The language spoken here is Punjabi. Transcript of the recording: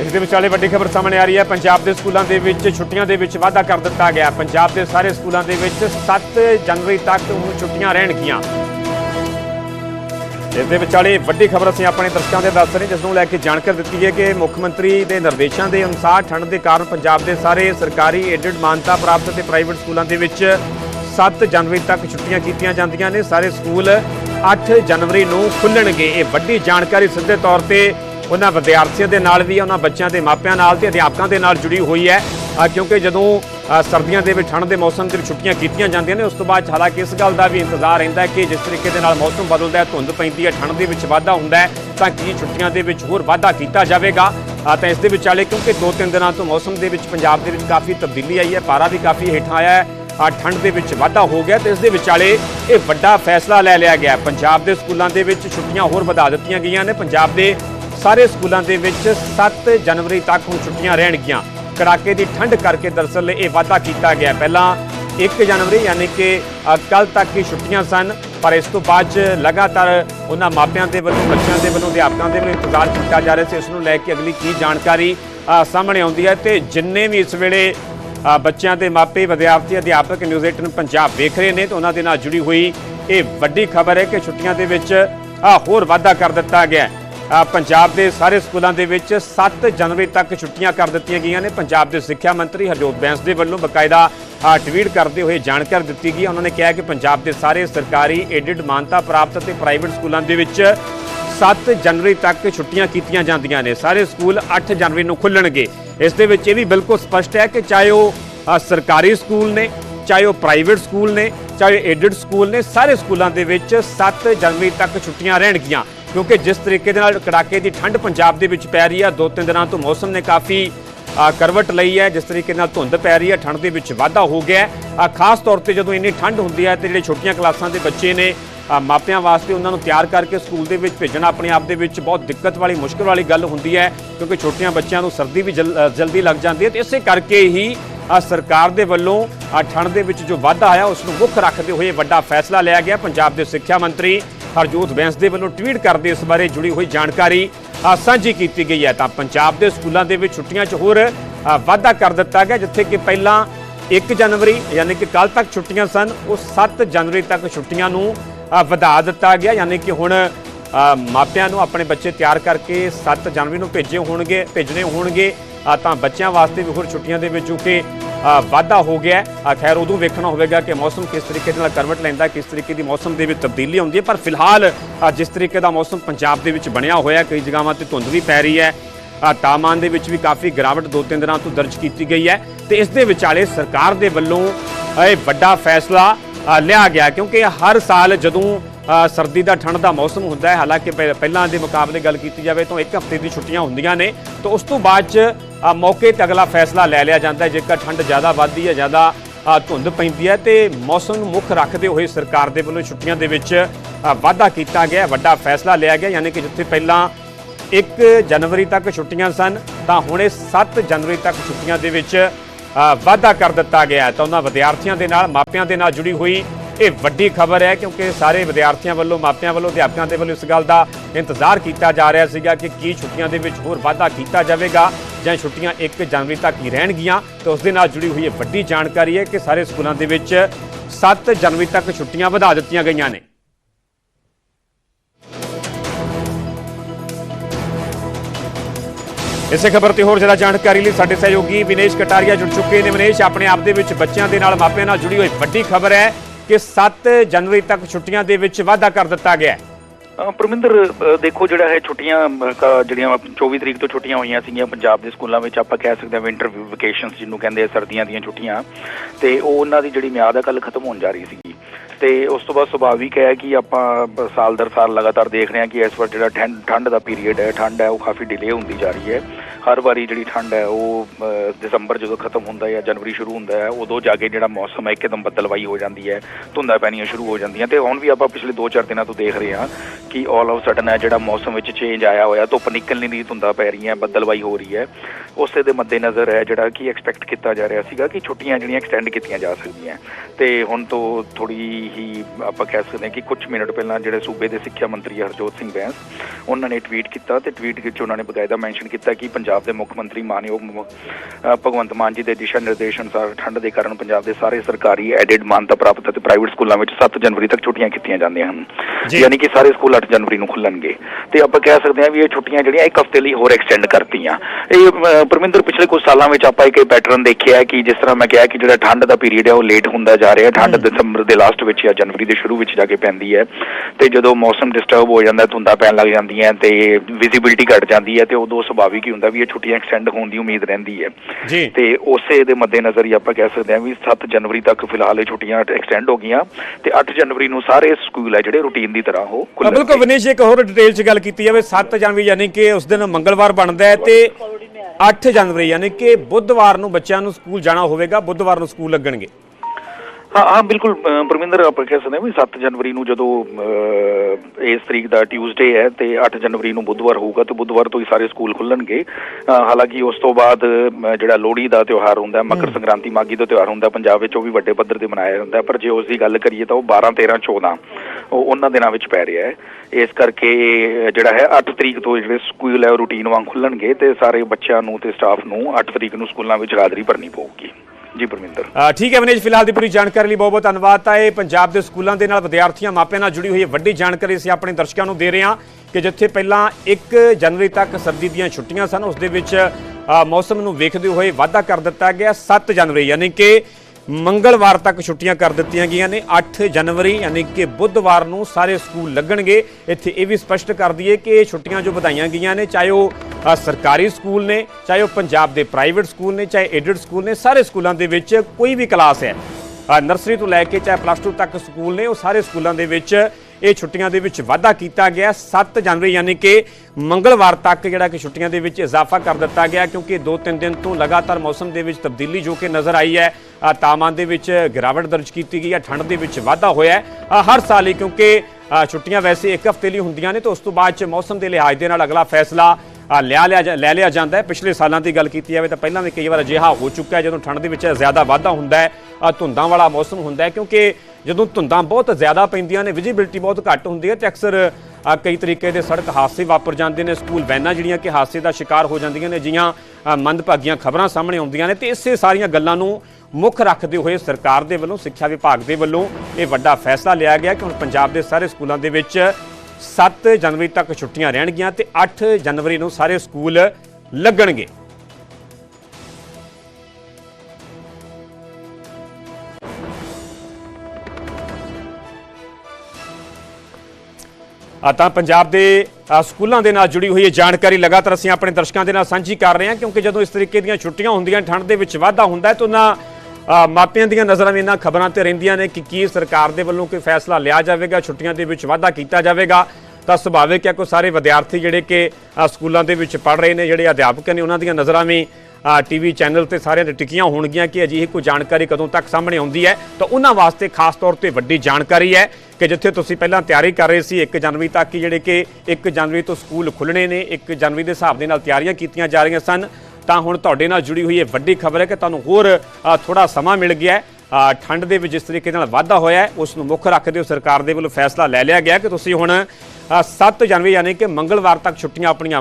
ਇਸ ਦੇ ਵਿਚਾਲੇ ਵੱਡੀ ਖਬਰ ਸਾਹਮਣੇ ਆ ਰਹੀ ਹੈ। ਪੰਜਾਬ ਦੇ ਸਕੂਲਾਂ ਦੇ ਵਿੱਚ ਛੁੱਟੀਆਂ ਦੇ ਵਿੱਚ ਵਾਧਾ ਕਰ ਦਿੱਤਾ ਗਿਆ। ਪੰਜਾਬ ਦੇ ਸਾਰੇ ਸਕੂਲਾਂ ਦੇ ਵਿੱਚ 7 ਜਨਵਰੀ ਤੱਕ ਹੁਣ ਛੁੱਟੀਆਂ ਰਹਿਣਗੀਆਂ। ਇਸ ਦੇ ਵਿਚਾਲੇ ਵੱਡੀ ਖਬਰ ਅਸੀਂ ਆਪਣੇ ਦਰਸ਼ਕਾਂ ਦੇ ਦੱਸ ਰਹੇ ਜਿਸ ਨੂੰ ਲੈ ਕੇ ਜਾਣਕਾਰੀ ਦਿੱਤੀ ਹੈ ਕਿ ਮੁੱਖ ਮੰਤਰੀ ਦੇ ਨਿਰਦੇਸ਼ਾਂ ਦੇ ਅਨੁਸਾਰ ਠੰਡ ਦੇ ਕਾਰਨ ਪੰਜਾਬ ਦੇ ਸਾਰੇ ਸਰਕਾਰੀ ਏਡਡ ਮਾਨਤਾ ਪ੍ਰਾਪਤ ਤੇ ਪ੍ਰਾਈਵੇਟ ਸਕੂਲਾਂ ਦੇ ਵਿੱਚ 7 ਜਨਵਰੀ ਤੱਕ ਛੁੱਟੀਆਂ ਕੀਤੀਆਂ ਜਾਂਦੀਆਂ ਨੇ। ਸਾਰੇ ਸਕੂਲ 8 ਜਨਵਰੀ ਨੂੰ ਖੁੱਲਣਗੇ। ਇਹ ਵੱਡੀ ਜਾਣਕਾਰੀ ਸਿੱਧੇ ਤੌਰ ਤੇ ਉਹਨਾਂ ਵਿਦਿਆਰਥੀਆਂ ਦੇ ਨਾਲ ਵੀ ਉਹਨਾਂ ਬੱਚਿਆਂ ਦੇ ਮਾਪਿਆਂ ਨਾਲ ਤੇ ਅਧਿਆਪਕਾਂ ਦੇ ਨਾਲ ਜੁੜੀ ਹੋਈ ਹੈ। ਕਿਉਂਕਿ ਜਦੋਂ ਸਰਦੀਆਂ ਦੇ ਵਿੱਚ ਠੰਡ ਦੇ ਮੌਸਮ ਦੇ ਵਿੱਚ ਛੁੱਟੀਆਂ ਕੀਤੀਆਂ ਜਾਂਦੀਆਂ ਨੇ ਉਸ ਤੋਂ ਬਾਅਦ ਹਾਲਾਂਕਿ ਇਸ ਗੱਲ ਦਾ ਵੀ ਇੰਤਜ਼ਾਰ ਰਹਿੰਦਾ ਹੈ ਕਿ ਜਿਸ ਤਰੀਕੇ ਦੇ ਨਾਲ ਮੌਸਮ ਬਦਲਦਾ ਹੈ ਧੁੰਦ ਪੈਂਦੀ ਹੈ ਠੰਡ ਦੇ ਵਿੱਚ ਵਾਧਾ ਹੁੰਦਾ ਹੈ ਤਾਂ ਕੀ ਛੁੱਟੀਆਂ ਦੇ ਵਿੱਚ ਹੋਰ ਵਾਧਾ ਕੀਤਾ ਜਾਵੇਗਾ? ਤਾਂ ਇਸ ਦੇ ਵਿਚਾਲੇ ਕਿਉਂਕਿ 2-3 ਦਿਨਾਂ ਤੋਂ ਮੌਸਮ ਦੇ ਵਿੱਚ ਪੰਜਾਬ ਦੇ ਵਿੱਚ ਕਾਫੀ ਤਬਦੀਲੀ ਆਈ ਹੈ ਪਾਰਾ ਵੀ ਕਾਫੀ ਹੇਠਾਂ ਆਇਆ ਹੈ ਅ, ਠੰਡ ਦੇ ਵਿੱਚ ਵਾਧਾ ਹੋ ਗਿਆ ਤੇ ਇਸ ਦੇ ਵਿਚਾਲੇ ਇਹ ਵੱਡਾ ਫੈਸਲਾ ਲੈ ਲਿਆ ਗਿਆ ਪੰਜਾਬ ਦੇ ਸਕੂਲਾਂ ਦੇ ਵਿੱਚ ਛੁੱਟੀਆਂ ਹੋਰ ਵਧਾ ਦਿੱਤੀਆਂ ਗਈਆਂ ਨੇ ਪੰਜਾਬ ਦੇ ਸਾਰੇ ਸਕੂਲਾਂ ਦੇ ਵਿੱਚ 7 ਜਨਵਰੀ ਤੱਕ ਹੁਣ ਛੁੱਟੀਆਂ ਰਹਿਣਗੀਆਂ। ਕੜਾਕੇ ਦੀ ਠੰਡ ਕਰਕੇ ਦਰਅਸਲ ਇਹ ਵਾਅਦਾ ਕੀਤਾ ਗਿਆ। ਪਹਿਲਾਂ 1 ਜਨਵਰੀ ਯਾਨੀ ਕਿ ਕੱਲ ਤੱਕ ਹੀ ਛੁੱਟੀਆਂ ਸਨ, ਪਰ ਇਸ ਤੋਂ ਬਾਅਦ 'ਚ ਲਗਾਤਾਰ ਉਹਨਾਂ ਮਾਪਿਆਂ ਦੇ ਵੱਲੋਂ, ਬੱਚਿਆਂ ਦੇ ਵੱਲੋਂ, ਅਧਿਆਪਕਾਂ ਦੇ ਵੱਲੋਂ ਇੰਤਜ਼ਾਰ ਕੀਤਾ ਜਾ ਰਿਹਾ ਸੀ। ਇਸ ਨੂੰ ਲੈ ਕੇ ਅਗਲੀ ਕੀ ਜਾਣਕਾਰੀ ਸਾਹਮਣੇ ਆਉਂਦੀ ਹੈ ਤੇ ਜਿੰਨੇ ਵੀ ਇਸ ਵੇਲੇ ਬੱਚਿਆਂ ਦੇ ਮਾਪੇ, ਵਿਦਿਆਰਥੀ, ਅਧਿਆਪਕ ਨਿਊਜ਼ 18 ਪੰਜਾਬ ਵੇਖ ਰਹੇ ਨੇ ਤੇ ਉਹਨਾਂ ਦੇ ਨਾਲ ਜੁੜੀ ਹੋਈ ਇਹ ਵੱਡੀ ਖਬਰ ਹੈ ਕਿ ਛੁੱਟੀਆਂ ਦੇ ਵਿੱਚ ਹੋਰ ਵਾਅਦਾ ਕਰ ਦਿੱਤਾ ਗਿਆ ਹੈ। ਪੰਜਾਬ ਦੇ ਸਾਰੇ ਸਕੂਲਾਂ ਦੇ ਵਿੱਚ 7 ਜਨਵਰੀ ਤੱਕ ਛੁੱਟੀਆਂ ਕਰ ਦਿੱਤੀਆਂ ਗਈਆਂ ਨੇ। ਪੰਜਾਬ ਦੇ ਸਿੱਖਿਆ ਮੰਤਰੀ ਹਰਜੋਤ ਬੈਂਸ ਦੇ ਵੱਲੋਂ ਬਕਾਇਦਾ ਟਵੀਟ ਕਰਦੇ ਹੋਏ ਜਾਣਕਾਰੀ ਦਿੱਤੀ ਗਈ। ਉਹਨਾਂ ਨੇ ਕਿਹਾ ਕਿ ਪੰਜਾਬ ਦੇ ਸਾਰੇ ਸਰਕਾਰੀ ਏਡਡ ਮਾਨਤਾ ਪ੍ਰਾਪਤ ਅਤੇ ਪ੍ਰਾਈਵੇਟ ਸਕੂਲਾਂ ਦੇ ਵਿੱਚ 7 ਜਨਵਰੀ ਤੱਕ ਛੁੱਟੀਆਂ ਕੀਤੀਆਂ ਜਾਂਦੀਆਂ ਨੇ। ਸਾਰੇ ਸਕੂਲ 8 ਜਨਵਰੀ ਨੂੰ ਖੁੱਲਣਗੇ। ਇਸ ਦੇ ਵਿੱਚ ਇਹ ਵੀ ਬਿਲਕੁਲ ਸਪਸ਼ਟ ਹੈ ਕਿ ਚਾਹੇ ਉਹ ਸਰਕਾਰੀ ਸਕੂਲ ਨੇ, ਚਾਹੇ ਉਹ ਪ੍ਰਾਈਵੇਟ ਸਕੂਲ ਨੇ, ਚਾਹੇ ਏਡਡ ਸਕੂਲ ਨੇ, ਸਾਰੇ ਸਕੂਲਾਂ ਦੇ ਵਿੱਚ 7 ਜਨਵਰੀ ਤੱਕ ਛੁੱਟੀਆਂ ਰਹਿਣਗੀਆਂ। ਕਿਉਂਕਿ ਜਿਸ ਤਰੀਕੇ ਦੇ ਨਾਲ ਕੜਾਕੇ ਦੀ ਠੰਡ ਪੰਜਾਬ ਦੇ ਵਿੱਚ ਪੈ ਰਹੀ ਹੈ ਦੋ ਤਿੰਨ ਦਿਨਾਂ ਤੋਂ ਮੌਸਮ ਨੇ ਕਾਫੀ ਕਰਵਟ ਲਈ ਹੈ, ਜਿਸ ਤਰੀਕੇ ਨਾਲ ਧੁੰਦ ਪੈ ਰਹੀ ਹੈ, ਠੰਡ ਦੇ ਵਿੱਚ ਵਾਧਾ ਹੋ ਗਿਆ ਹੈ। ਖਾਸ ਤੌਰ ਤੇ ਜਦੋਂ ਇੰਨੀ ਠੰਡ ਹੁੰਦੀ ਹੈ ਤੇ ਜਿਹੜੇ ਛੋਟੀਆਂ ਕਲਾਸਾਂ ਦੇ ਬੱਚੇ ਨੇ ਮਾਪਿਆਂ ਵਾਸਤੇ ਉਹਨਾਂ ਨੂੰ ਤਿਆਰ ਕਰਕੇ ਸਕੂਲ ਦੇ ਵਿੱਚ ਭੇਜਣਾ, ਆਪਣੇ ਆਪ ਦੇ ਵਿੱਚ ਬਹੁਤ ਦਿੱਕਤ ਵਾਲੀ, ਮੁਸ਼ਕਲ ਵਾਲੀ ਗੱਲ ਹੁੰਦੀ ਹੈ, ਕਿਉਂਕਿ ਛੋਟੀਆਂ ਬੱਚਿਆਂ ਨੂੰ ਸਰਦੀ ਵੀ ਜਲ- ਜਲਦੀ ਲੱਗ ਜਾਂਦੀ ਹੈ ਤੇ ਇਸੇ ਕਰਕੇ ਹੀ ਸਰਕਾਰ ਦੇ ਵੱਲੋਂ ਠੰਡ ਦੇ ਵਿੱਚ ਜੋ ਵਾਧਾ ਆਇਆ ਉਸ ਨੂੰ ਮੁੱਖ ਰੱਖਦੇ ਹੋਏ ਵੱਡਾ ਫੈਸਲਾ ਲਿਆ ਗਿਆ। ਪੰਜਾਬ ਦੇ ਸਿੱਖਿਆ ਮੰਤਰੀ ਹਰਜੋਤ ਬੈਂਸ ਦੇ ਵੱਲੋਂ ਟਵੀਟ ਕਰਦੇ ਇਸ ਬਾਰੇ ਜੁੜੀ ਹੋਈ ਜਾਣਕਾਰੀ ਸਾਂਝੀ ਕੀਤੀ ਗਈ ਹੈ। ਤਾਂ ਪੰਜਾਬ ਦੇ ਸਕੂਲਾਂ ਦੇ ਵਿੱਚ ਛੁੱਟੀਆਂ 'ਚ ਹੋਰ ਵਾਧਾ ਕਰ ਦਿੱਤਾ ਗਿਆ, ਜਿੱਥੇ ਕਿ ਪਹਿਲਾਂ 1 ਜਨਵਰੀ ਯਾਨੀ ਕਿ ਕੱਲ ਤੱਕ ਛੁੱਟੀਆਂ ਸਨ, ਉਹ 7 ਜਨਵਰੀ ਤੱਕ ਛੁੱਟੀਆਂ ਨੂੰ ਵਧਾ ਦਿੱਤਾ ਗਿਆ। ਯਾਨੀ ਕਿ ਹੁਣ ਮਾਪਿਆਂ ਨੂੰ ਆਪਣੇ ਬੱਚੇ ਤਿਆਰ ਕਰਕੇ 7 ਜਨਵਰੀ ਨੂੰ ਭੇਜੇ ਹੋਣਗੇ, ਭੇਜਣੇ ਹੋਣਗੇ। ਤਾਂ ਬੱਚਿਆਂ ਵਾਸਤੇ ਵੀ ਹੋਰ ਛੁੱਟੀਆਂ ਦੇ ਵਿੱਚ ਜੋ ਵਾਧਾ ਹੋ ਗਿਆ ਖੈਰ, ਉਦੋਂ ਵੇਖਣਾ ਹੋਵੇਗਾ ਕਿ ਮੌਸਮ ਕਿਸ ਤਰੀਕੇ ਦੇ ਨਾਲ ਕਰਵਟ ਲੈਂਦਾ ਕਿਸ ਤਰੀਕੇ ਦੀ ਮੌਸਮ ਦੇ ਵਿੱਚ ਤਬਦੀਲੀ ਆਉਂਦੀ ਹੈ। ਪਰ ਫਿਲਹਾਲ ਜਿਸ ਤਰੀਕੇ ਦਾ ਮੌਸਮ ਪੰਜਾਬ ਦੇ ਵਿੱਚ ਬਣਿਆ ਹੋਇਆ ਕਈ ਜਗ੍ਹਾਵਾਂ ਤੇ ਧੁੰਦ ਵੀ ਪੈ ਰਹੀ ਹੈ। ਤਾਪਮਾਨ ਦੇ ਵਿੱਚ ਵੀ ਕਾਫੀ ਗਿਰਾਵਟ ਦੋ ਤਿੰਨ ਦਿਨਾਂ ਤੋਂ ਦਰਜ ਕੀਤੀ ਗਈ ਹੈ। ਤੇ ਇਸ ਦੇ ਵਿਚਾਲੇ ਸਰਕਾਰ ਦੇ ਵੱਲੋਂ ਇਹ ਵੱਡਾ ਫੈਸਲਾ ਲਿਆ ਗਿਆ ਕਿਉਂਕਿ ਹਰ ਸਾਲ ਜਦੋਂ ਸਰਦੀ ਦਾ, ਠੰਡ ਦਾ ਮੌਸਮ ਹੁੰਦਾ ਹੈ, ਹਾਲਾਂਕਿ ਪਹਿ- ਪਹਿਲਾਂ ਦੇ ਮੁਕਾਬਲੇ ਗੱਲ ਕੀਤੀ ਜਾਵੇ ਤਾਂ ਇੱਕ ਹਫ਼ਤੇ ਦੀ ਛੁੱਟੀਆਂ ਹੁੰਦੀਆਂ ਨੇ। ਤਾਂ ਉਸ ਤੋਂ ਬਾਅਦ ਚ ਮੌਕੇ ਤੇ ਅਗਲਾ ਫੈਸਲਾ ਲੈ ਲਿਆ ਜਾਂਦਾ ਹੈ। ਜੇਕਰ ਠੰਡ ਜ਼ਿਆਦਾ ਵੱਧਦੀ ਹੈ ਜ਼ਿਆਦਾ ਧੁੰਦ ਪੈਂਦੀ ਹੈ ਤੇ ਮੌਸਮ ਨੂੰ ਮੁੱਖ ਰੱਖਦੇ ਹੋਏ ਸਰਕਾਰ ਦੇ ਵੱਲੋਂ ਛੁੱਟੀਆਂ ਦੇ ਵਿੱਚ ਅ, ਵਾਧਾ ਕੀਤਾ ਗਿਆ ਵੱਡਾ ਫੈਸਲਾ ਲਿਆ ਗਿਆ। ਯਾਨੀ ਕਿ ਜਿੱਥੇ ਪਹਿਲਾਂ 1 ਜਨਵਰੀ ਤੱਕ ਛੁੱਟੀਆਂ ਸਨ ਤਾਂ ਹੁਣ ਇਹ 7 ਜਨਵਰੀ ਤੱਕ ਛੁੱਟੀਆਂ ਦੇ ਵਿੱਚ ਅ, ਵਾਧਾ ਕਰ ਦਿੱਤਾ ਗਿਆ ਤਾਂ ਉਹਨਾਂ ਵਿਦਿਆਰਥੀਆਂ ਦੇ ਨਾਲ ਮਾਪਿਆਂ ਦੇ ਨਾਲ ਜੁੜੀ ਹੋਈ ਇਹ ਵੱਡੀ ਖਬਰ ਹੈ ਕਿਉਂਕਿ ਸਾਰੇ ਵਿਦਿਆਰਥੀਆਂ ਵੱਲੋਂ ਮਾਪਿਆਂ ਵੱਲੋਂ ਅਧਿਆਪਕਾਂ ਦੇ ਵੱਲੋਂ ਇਸ ਗੱਲ ਦਾ ਇੰਤਜ਼ਾਰ ਕੀਤਾ ਜਾ ਰਿਹਾ ਸੀਗਾ ਕਿ ਕੀ ਛੁੱਟੀਆਂ ਦੇ ਵਿੱਚ ਹੋਰ ਵਾਧਾ ਕੀਤਾ ਜਾਵੇਗਾ। ਜਾਂ ਛੁੱਟੀਆਂ 1 ਜਨਵਰੀ ਤੱਕ ਹੀ ਰਹਿਣਗੀਆਂ ਤੇ ਉਸ ਦੇ ਨਾਲ ਜੁੜੀ ਹੋਈ ਇਹ ਵੱਡੀ ਜਾਣਕਾਰੀ ਹੈ ਕਿ ਸਾਰੇ ਸਕੂਲਾਂ ਦੇ ਵਿੱਚ 7 ਜਨਵਰੀ ਤੱਕ ਛੁੱਟੀਆਂ ਵਧਾ ਦਿੱਤੀਆਂ ਗਈਆਂ ਨੇ। ਇਸੇ ਖਬਰ ਤੇ ਹੋਰ ਜ਼ਿਆਦਾ ਜਾਣਕਾਰੀ ਲਈ ਸਾਡੇ ਸਹਿਯੋਗੀ ਵਿਨੇਸ਼ ਕਟਾਰੀਆ ਜੁੜ ਚੁੱਕੇ ਨੇ। ਵਿਨੇਸ਼, ਆਪਣੇ ਆਪ ਦੇ ਵਿੱਚ ਬੱਚਿਆਂ ਦੇ ਨਾਲ, ਮਾਪਿਆਂ ਨਾਲ ਜੁੜੀ ਹੋਈ ਵੱਡੀ ਖਬਰ ਹੈ ਕਿ 7 ਜਨਵਰੀ ਤੱਕ ਛੁੱਟੀਆਂ ਦੇ ਵਿੱਚ ਵਾਧਾ ਕਰ ਦਿੱਤਾ ਗਿਆ ਹੈ। ਪਰਮਿੰਦਰ ਦੇਖੋ ਜਿਹੜਾ ਹੈ ਛੁੱਟੀਆਂ ਕ- ਜਿਹੜੀਆਂ 24 ਤਰੀਕ ਤੋਂ ਛੁੱਟੀਆਂ ਹੋਈਆਂ ਸੀਗੀਆਂ ਪੰਜਾਬ ਦੇ ਸਕੂਲਾਂ ਵਿੱਚ, ਆਪਾਂ ਕਹਿ ਸਕਦੇ ਹਾਂ ਵਿੰਟਰ ਵਕੇਸ਼ਨਸ ਜਿਹਨੂੰ ਕਹਿੰਦੇ ਆ, ਸਰਦੀਆਂ ਦੀਆਂ ਛੁੱਟੀਆਂ। ਤੇ ਉਹ ਉਹਨਾਂ ਦੀ ਜਿਹੜੀ ਮਿਆਦ ਹੈ ਕੱਲ ਖਤਮ ਹੋਣ ਜਾ ਰਹੀ ਸੀਗੀ। ਤੇ ਉਸ ਤੋਂ ਬਾਅਦ ਸੁਭਾਵਿਕ ਹੈ ਕਿ ਆਪਾਂ ਸਾਲ ਦਰ ਸਾਲ ਲਗਾਤਾਰ ਦੇਖ ਰਹੇ ਹਾਂ ਕਿ ਇਸ ਵਾਰ ਜਿਹੜਾ ਠੰਡ ਠੰਡ ਦਾ ਪੀਰੀਅਡ ਹੈ, ਠੰਡ ਹੈ, ਉਹ ਕਾਫੀ ਡਿਲੇ ਹੁੰਦੀ ਜਾ ਰਹੀ ਹੈ। ਹਰ ਵਾਰੀ ਜਿਹੜੀ ਠੰਡ ਹੈ, ਉਹ ਦਸੰਬਰ ਜਦੋਂ ਖਤਮ ਹੁੰਦਾ ਜਾਂ ਜਨਵਰੀ ਸ਼ੁਰੂ ਹੁੰਦਾ ਹੈ, ਉਦੋਂ ਜਾ ਕੇ ਜਿਹੜਾ ਮੌਸਮ ਹੈ, ਇੱਕਦਮ ਬੱਦਲਵਾਈ ਹੋ ਜਾਂਦੀ ਹੈ, ਧੁੰਦਾਂ ਪੈਣੀਆਂ ਸ਼ੁਰੂ ਹੋ ਜਾਂਦੀਆਂ। ਤੇ ਹੁਣ ਵੀ ਆਪਾਂ ਪਿਛਲੇ 2-4 ਦਿਨਾਂ ਤੋਂ ਦੇਖ ਰਹੇ ਹਾਂ ਕਿ ਆਲ ਆਫ ਸਡਨ ਹੈ ਜਿਹੜਾ ਮੌਸਮ ਵਿੱਚ ਚੇਂਜ ਆਇਆ ਹੋਇਆ, ਧੁੱਪ ਨਿਕਲਣੀ ਦੀ ਧੁੰਦਾਂ ਪੈ ਰਹੀਆਂ, ਬੱਦਲਵਾਈ ਹੋ ਰਹੀ ਹੈ। ਉਸੇ ਦੇ ਮੱਦੇਨਜ਼ਰ ਹੈ ਜਿਹੜਾ ਕਿ ਐਕਸਪੈਕਟ ਕੀਤਾ ਜਾ ਰਿਹਾ ਸੀਗਾ ਕਿ ਛੁੱਟੀਆਂ ਜਿਹੜੀਆਂ ਐਕਸਟੈਂਡ ਕੀਤੀਆਂ ਜਾ ਸਕਦੀਆਂ ਤੇ ਹੁਣ ਤੋਂ ਥੋੜੀ ਹੀ ਆਪਾਂ ਕਹਿ ਸਕਦੇ ਹਾਂ ਕਿ ਕੁਝ ਮਿੰਟ ਪਹਿਲਾਂ ਜਿਹੜੇ ਸੂਬੇ ਦੇ ਸਿੱਖਿਆ ਮੰਤਰੀ ਹਰਜੋਤ ਸਿੰਘ ਬੈਂਸ, ਉਹਨਾਂ ਨੇ ਟਵੀਟ ਕੀਤਾ ਤੇ ਟਵੀਟ ਵਿੱਚ ਉਹਨਾਂ ਨੇ ਬਕਾਇਦਾ ਮੈਂਸ਼ਨ ਕੀਤਾ ਕਿ ਪੰਜਾਬ ਪੰਜਾਬ ਦੇ ਮੁੱਖ ਮੰਤਰੀ ਮਾਨਯੋਗ ਭਗਵੰਤ ਮਾਨ ਜੀ ਦੇ ਦਿਸ਼ਾ ਨਿਰਦੇਸ਼ ਅਨੁਸਾਰ ਠੰਡ ਦੇ ਕਾਰਨ ਪੰਜਾਬ ਦੇ ਸਾਰੇ ਸਰਕਾਰੀ ਐਡਿਡ ਮਾਨਤਾ ਪ੍ਰਾਪਤ ਅਤੇ ਪ੍ਰਾਈਵੇਟ ਸਕੂਲਾਂ ਵਿੱਚ 7 ਜਨਵਰੀ ਤੱਕ ਛੁੱਟੀਆਂ ਕੀਤੀਆਂ ਜਾਂਦੀਆਂ ਹਨ। ਯਾਨੀ ਕਿ ਸਾਰੇ ਸਕੂਲ 8 ਜਨਵਰੀ ਨੂੰ ਖੁੱਲਣਗੇ। ਤੇ ਆਪਾਂ ਕਹਿ ਸਕਦੇ ਹਾਂ ਵੀ ਇਹ ਛੁੱਟੀਆਂ ਜਿਹੜੀਆਂ ਇੱਕ ਹਫ਼ਤੇ ਲਈ ਹੋਰ ਐਕਸਟੈਂਡ ਕਰਤੀਆਂ। ਇਹ ਪਰਮਿੰਦਰ ਪਿਛਲੇ ਕੁਝ ਸਾਲਾਂ ਵਿੱਚ ਆਪਾਂ ਇੱਕ ਪੈਟਰਨ ਦੇਖਿਆ ਹੈ ਕਿ ਜਿਸ ਤਰ੍ਹਾਂ ਮੈਂ ਕਿਹਾ ਕਿ ਜਿਹੜਾ ਠੰਡ ਦਾ ਪੀਰੀਅਡ ਹੈ ਉਹ ਲੇਟ ਹੁੰਦਾ ਜਾ ਰਿਹਾ ਠੰਡ ਦਸੰਬਰ ਦੇ ਲਾਸਟ ਵਿੱਚ ਜਾਂ ਜਨਵਰੀ ਦੇ ਸ਼ੁਰੂ ਵਿੱਚ ਜਾ ਕੇ ਪੈਂਦੀ ਹੈ। ਤੇ ਜਦੋਂ ਮੌਸਮ ਡਿਸਟਰਬ ਹੋ ਜਾਂਦਾ ਧੁੰਦਾਂ ਪੈਣ ਲੱਗ ਜਾਂਦੀਆਂ ਤੇ ਵਿਜ਼ਿਬਿਲਟੀ ਘਟ ਜਾਂਦੀ ਹੈ ਤੇ ਉਦੋਂ ਸੁਭਾਵਿਕ ਹੀ ਹੁੰਦਾ ਵੀ ਇਹ ਛੁੱਟੀਆਂ ਐਕਸਟੈਂਡ ਹੋਣ ਦੀ ਉਮੀਦ ਰਹਿੰਦੀ ਹੈ। ਜੀ। ਤੇ ਉਸੇ ਦੇ ਮੱਦੇਨਜ਼ਰ ਹੀ ਆਪਾਂ ਕਹਿ ਸਕਦੇ ਹਾਂ ਵੀ 7 ਜਨਵਰੀ ਤੱਕ ਫਿਲਹਾਲ ਇਹ ਛੁੱਟੀਆਂ ਐਕਸਟੈਂਡ ਹੋ ਗਈਆਂ। ਤੇ 8 ਜਨਵਰੀ ਨੂੰ ਸਾਰੇ ਸਕੂਲ ਹੈ ਜਿਹੜੇ ਰੂਟੀਨ ਦੀ ਤਰ੍ਹਾਂ ਉਹ ਅ, ਖੁੱਲ੍ਹਣਗੇ ਬਿਲਕੁਲ ਵਿਨੇਸ਼ ਇੱਕ ਹੋਰ ਡਿਟੇਲ 'ਚ ਗੱਲ ਕੀਤੀ ਜਾਵੇ 7 ਜਨਵਰੀ ਯਾਨੀ ਕਿ ਉਸ ਦਿਨ ਮੰਗਲਵਾਰ ਬਣਦਾ ਹੈ ਤੇ 8 ਜਨਵਰੀ ਯਾਨੀ ਕਿ ਬੁੱਧਵਾਰ ਨੂੰ ਬੱਚਿਆਂ ਨੂੰ ਸਕੂਲ ਜਾਣਾ ਹੋਵੇਗਾ ਬੁੱਧਵਾਰ ਨੂੰ ਸਕੂਲ ਲੱਗਣਗੇ। ਹਾਂ ਹਾਂ ਬਿਲਕੁਲ ਪਰਮਿੰਦਰ ਆਪਾਂ ਕਹਿ ਸਕਦੇ ਹਾਂ ਵੀ 7 ਜਨਵਰੀ ਨੂੰ ਜਦੋਂ ਇਸ ਤਰੀਕ ਦਾ ਟਿਊਜ਼ਡੇ ਹੈ ਤੇ 8 ਜਨਵਰੀ ਨੂੰ ਬੁੱਧਵਾਰ ਹੋਊਗਾ ਤੇ ਬੁੱਧਵਾਰ ਤੋਂ ਹੀ ਸਾਰੇ ਸਕੂਲ ਖੁੱਲਣਗੇ। ਹਾਲਾਂਕਿ ਉਸ ਤੋਂ ਬਾਅਦ ਜਿਹੜਾ ਲੋਹੜੀ ਦਾ ਤਿਉਹਾਰ ਹੁੰਦਾ ਮਕਰ ਸੰਕ੍ਰਾਂਤੀ ਮਾਗੀ ਦਾ ਤਿਉਹਾਰ ਹੁੰਦਾ ਪੰਜਾਬ ਵਿੱਚ ਉਹ ਵੀ ਵੱਡੇ ਪੱਧਰ ਤੇ ਮਨਾਇਆ ਜਾਂਦਾ ਪਰ ਜੇ ਉਸ ਦੀ ਗੱਲ ਕਰੀਏ ਤਾਂ ਉਹ 12 13 14 ਉਹ ਉਹਨਾਂ ਦਿਨਾਂ ਵਿੱਚ ਪੈ ਰਿਹਾ ਹੈ। ਇਸ ਕਰਕੇ ਜਿਹੜਾ ਹੈ 8 ਤਰੀਕ ਤੋਂ ਜਿਹੜੇ ਸਕੂਲ ਹੈ ਉਹ ਰੂਟੀਨ ਵਾਂਗ ਖੁੱਲਣਗੇ ਤੇ ਸਾਰੇ ਬੱਚਿਆਂ ਨੂੰ ਤੇ ਸਟਾਫ ਨੂੰ 8 ਤਰੀਕ ਨੂੰ ਸਕੂਲਾਂ ਵਿੱਚ ਹਾਜ਼ਰੀ ਭਰਨੀ ਪਊਗੀ। ਜੀ ਪਰਮਿੰਦਰ। ਠੀਕ ਹੈ ਵਿਨੇਸ਼, ਫਿਲਹਾਲ ਦੀ ਪੂਰੀ ਜਾਣਕਾਰੀ ਲਈ ਬਹੁਤ ਬਹੁਤ ਧੰਨਵਾਦ। ਤਾਂ ਇਹ ਪੰਜਾਬ ਦੇ ਸਕੂਲਾਂ ਦੇ ਨਾਲ ਵਿਦਿਆਰਥੀਆਂ, ਮਾਪਿਆਂ ਨਾਲ ਜੁੜੀ ਹੋਈ ਇਹ ਵੱਡੀ ਜਾਣਕਾਰੀ ਅਸੀਂ ਆਪਣੇ ਦਰਸ਼ਕਾਂ ਨੂੰ ਦੇ ਰਹੇ ਹਾਂ ਕਿ ਜਿੱਥੇ ਪਹਿਲਾਂ 1 ਜਨਵਰੀ ਤੱਕ ਸਰਦੀ ਦੀਆਂ ਛੁੱਟੀਆਂ ਸਨ, ਉਸ ਦੇ ਵਿੱਚ ਮੌਸਮ ਨੂੰ ਵੇਖਦੇ ਹੋਏ ਵਾਅਦਾ ਕਰ ਦਿੱਤਾ ਗਿਆ। 7 ਜਨਵਰੀ, ਯਾਨੀ ਕਿ ਮੰਗਲਵਾਰ ਤੱਕ ਛੁੱਟੀਆਂ ਕਰ ਦਿੱਤੀਆਂ ਗਈਆਂ ਨੇ। 8 ਜਨਵਰੀ ਯਾਨੀ ਕਿ ਬੁੱਧਵਾਰ ਨੂੰ ਸਾਰੇ ਸਕੂਲ ਲੱਗਣਗੇ। ਇੱਥੇ ਇਹ ਵੀ ਸਪਸ਼ਟ ਕਰ ਦਈਏ ਕਿ ਇਹ ਛੁੱਟੀਆਂ ਜੋ ਵਧਾਈਆਂ ਗਈਆਂ ਨੇ, ਚਾਹੇ ਉਹ ਸਰਕਾਰੀ ਸਕੂਲ ਨੇ, ਚਾਹੇ ਉਹ ਪੰਜਾਬ ਦੇ ਪ੍ਰਾਈਵੇਟ ਸਕੂਲ ਨੇ, ਚਾਹੇ ਏਡਡ ਸਕੂਲ ਨੇ, ਸਾਰੇ ਸਕੂਲਾਂ ਦੇ ਵਿੱਚ ਕੋਈ ਵੀ ਕਲਾਸ ਹੈ। ਨਰਸਰੀ ਤੋਂ ਲੈ ਕੇ ਚਾਹੇ ਪਲੱਸ 2 ਤੱਕ ਸਕੂਲ ਨੇ, ਉਹ ਸਾਰੇ ਸਕੂਲਾਂ ਦੇ ਵਿੱਚ ਇਹ ਛੁੱਟੀਆਂ ਦੇ ਵਿੱਚ ਵਾਧਾ ਕੀਤਾ ਗਿਆ। 7 ਜਨਵਰੀ ਯਾਨੀ ਕਿ ਮੰਗਲਵਾਰ ਤੱਕ ਜਿਹੜਾ ਕਿ ਛੁੱਟੀਆਂ ਦੇ ਵਿੱਚ ਇਜ਼ਾਫਾ ਕਰ ਦਿੱਤਾ ਗਿਆ, ਕਿਉਂਕਿ 2-3 ਦਿਨ ਤੋਂ ਲਗਾਤਾਰ ਮੌਸਮ ਦੇ ਵਿੱਚ ਤਬਦੀਲੀ ਜੋ ਕਿ ਨਜ਼ਰ ਆਈ ਹੈ ਤਾਪਮਾਨ ਦੇ ਵਿੱਚ ਗਿਰਾਵਟ ਦਰਜ ਕੀਤੀ ਗਈ ਹੈ, ਠੰਡ ਦੇ ਵਿੱਚ ਵਾਧਾ ਹੋਇਆ ਹੈ। ਹਰ ਸਾਲ ਹੀ ਕਿਉਂਕਿ ਛੁੱਟੀਆਂ ਵੈਸੇ ਇੱਕ ਹਫ਼ਤੇ ਲਈ ਹੁੰਦੀਆਂ ਨੇ, ਤੇ ਉਸ ਤੋਂ ਬਾਅਦ ਚ ਮੌਸਮ ਦੇ ਲਿਹਾਜ਼ ਦੇ ਨਾਲ ਅਗਲਾ ਫੈਸਲਾ ਲਿਆ ਲਿਆ ਜਾ- ਲੈ ਲਿਆ ਜਾਂਦਾ ਹੈ। ਪਿਛਲੇ ਸਾਲਾਂ ਦੀ ਗੱਲ ਕੀਤੀ ਜਾਵੇ ਤਾਂ ਪਹਿਲਾਂ ਵੀ ਕਈ ਵਾਰ ਅਜਿਹਾ ਹੋ ਚੁੱਕਾ ਹੈ, ਜਦੋਂ ਠੰਡ ਦੇ ਵਿੱਚ ਜ਼ਿਆਦਾ ਵਾਧਾ ਹੁੰਦਾ ਹੈ ਧੁੰਦਾਂ ਵਾਲਾ ਮੌਸਮ ਹੁੰਦਾ ਹੈ, ਕਿਉਂਕਿ ਜਦੋਂ ਧੁੰਦਾਂ ਬਹੁਤ ਜ਼ਿਆਦਾ ਪੈਂਦੀਆਂ ਨੇ ਵਿਜੀਬਿਲਟੀ ਬਹੁਤ ਘੱਟ ਹੁੰਦੀ ਹੈ ਤੇ ਅਕਸਰ ਕਈ ਤਰੀਕੇ ਦੇ ਸੜਕ ਹਾਦਸੇ ਵਾਪਰ ਜਾਂਦੇ ਨੇ, ਸਕੂਲ ਵੈਨਾਂ ਜਿਹੜੀਆਂ ਕਿ ਹਾਦਸੇ ਦਾ ਸ਼ਿਕਾਰ ਹੋ ਜਾਂਦੀਆਂ ਨੇ ਜੀਆਂ ਮੰਦਭਾਗੀਆਂ ਖਬਰਾਂ ਸਾਹਮਣੇ ਆਉਂਦੀਆਂ ਨੇ ਤੇ ਇਸੇ ਸਾਰੀਆਂ ਗੱਲਾਂ ਨੂੰ ਮੁੱਖ ਰੱਖਦੇ ਹੋਏ ਸਰਕਾਰ ਦੇ ਵੱਲੋਂ, ਸਿੱਖਿਆ ਵਿਭਾਗ ਦੇ ਵੱਲੋਂ ਇਹ ਵੱਡਾ ਫੈਸਲਾ ਲਿਆ ਗਿਆ ਕਿ ਹੁਣ ਪੰਜਾਬ ਦੇ ਸਾਰੇ ਸਕੂਲਾਂ ਦੇ ਵਿੱਚ 7 ਜਨਵਰੀ ਤੱਕ ਛੁੱਟੀਆਂ ਰਹਿਣਗੀਆਂ ਤੇ 8 ਜਨਵਰੀ ਨੂੰ ਸਾਰੇ ਸਕੂਲ ਲੱਗਣਗੇ। ਆ ਤਾਂ ਪੰਜਾਬ ਦੇ ਸਕੂਲਾਂ ਦੇ ਨਾਲ ਜੁੜੀ ਹੋਈ ਇਹ ਜਾਣਕਾਰੀ ਲਗਾਤਾਰ ਅਸੀਂ ਆਪਣੇ ਦਰਸ਼ਕਾਂ ਦੇ ਨਾਲ ਸਾਂਝੀ ਕਰ ਰਹੇ ਹਾਂ, ਕਿਉਂਕਿ ਜਦੋਂ ਇਸ ਤਰੀਕੇ ਦੀਆਂ ਛੁੱਟੀਆਂ ਹੁੰਦੀਆਂ, ਠੰਡ ਦੇ ਵਿੱਚ ਵਾਧਾ ਹੁੰਦਾ ਹੈ, ਤਾਂ ਉਹਨਾਂ ਮਾਪਿਆਂ ਦੀਆਂ ਨਜ਼ਰਾਂ ਵੀ ਇਹਨਾਂ ਖਬਰਾਂ ਤੇ ਰਹਿੰਦੀਆਂ ਨੇ ਕਿ ਕੀ ਸਰਕਾਰ ਦੇ ਵੱਲੋਂ ਕੋਈ ਫੈਸਲਾ ਲਿਆ ਜਾਵੇਗਾ, ਛੁੱਟੀਆਂ ਦੇ ਵਿੱਚ ਵਾਧਾ ਕੀਤਾ ਜਾਵੇਗਾ। ਤਾਂ ਸੁਭਾਵਿਕ ਹੈ ਕਿ ਸਾਰੇ ਵਿਦਿਆਰਥੀ ਜਿਹੜੇ ਕਿ ਸਕੂਲਾਂ ਦੇ ਵਿੱਚ ਪੜ੍ਹ ਰਹੇ ਨੇ, ਜਿਹੜੇ ਅਧਿਆਪਕ ਨੇ, ਉਹਨਾਂ ਦੀਆਂ ਨਜ਼ਰਾਂ ਵੀ ਟੀਵੀ ਚੈਨਲ ਤੇ ਸਾਰਿਆਂ ਦੇ ਟਿੱਕੀਆਂ ਹੋਣਗੀਆਂ ਕਿ ਅਜਿਹੀ ਕੋਈ ਜਾਣਕਾਰੀ ਕਦੋਂ ਤੱਕ ਸਾਹਮਣੇ ਆਉਂਦੀ ਹੈ। ਤਾਂ ਉਹਨਾਂ ਵਾਸਤੇ ਖਾਸ ਤੌਰ ਤੇ ਵੱਡੀ ਜਾਣਕਾਰੀ ਹੈ ਕਿ ਜਿੱਥੇ ਤੁਸੀਂ ਪਹਿਲਾਂ ਤਿਆਰੀ ਕਰ ਰਹੇ ਸੀ 1 ਜਨਵਰੀ ਤੱਕ ਕਿ ਜਿਹੜੇ ਕਿ 1 ਜਨਵਰੀ ਤੋਂ ਸਕੂਲ ਖੁੱਲਣੇ ਨੇ 1 ਜਨਵਰੀ ਦੇ ਹਿਸਾਬ ਦੇ ਨਾਲ ਤਿਆਰੀਆਂ ਕੀਤੀਆਂ ਜਾ ਰਹੀਆਂ ਸਨ। ਤਾਂ ਹੁਣ ਤੁਹਾਡੇ ਨਾਲ ਜੁੜੀ ਹੋਈ ਇਹ ਵੱਡੀ ਖਬਰ ਹੈ ਕਿ ਤੁਹਾਨੂੰ ਹੋਰ ਥੋੜਾ ਸਮਾਂ ਮਿਲ ਗਿਆ ਹੈ। ਠੰਡ ਦੇ ਵਿੱਚ ਜਿਸ ਤਰੀਕੇ ਨਾਲ ਵਾਧਾ ਹੋਇਆ ਹੈ ਉਸ ਨੂੰ ਮੁੱਖ ਰੱਖਦੇ ਹੋ ਸਰਕਾਰ ਦੇ ਵੱਲੋਂ ਫੈਸਲਾ ਲੈ ਲਿਆ ਗਿਆ ਕਿ ਤੁਸੀਂ ਹੁਣ ਅ, 7 ਜਨਵਰੀ ਯਾਨੀ ਕਿ ਮੰਗਲਵਾਰ ਤੱਕ ਛੁੱਟੀਆਂ ਆਪਣੀਆਂ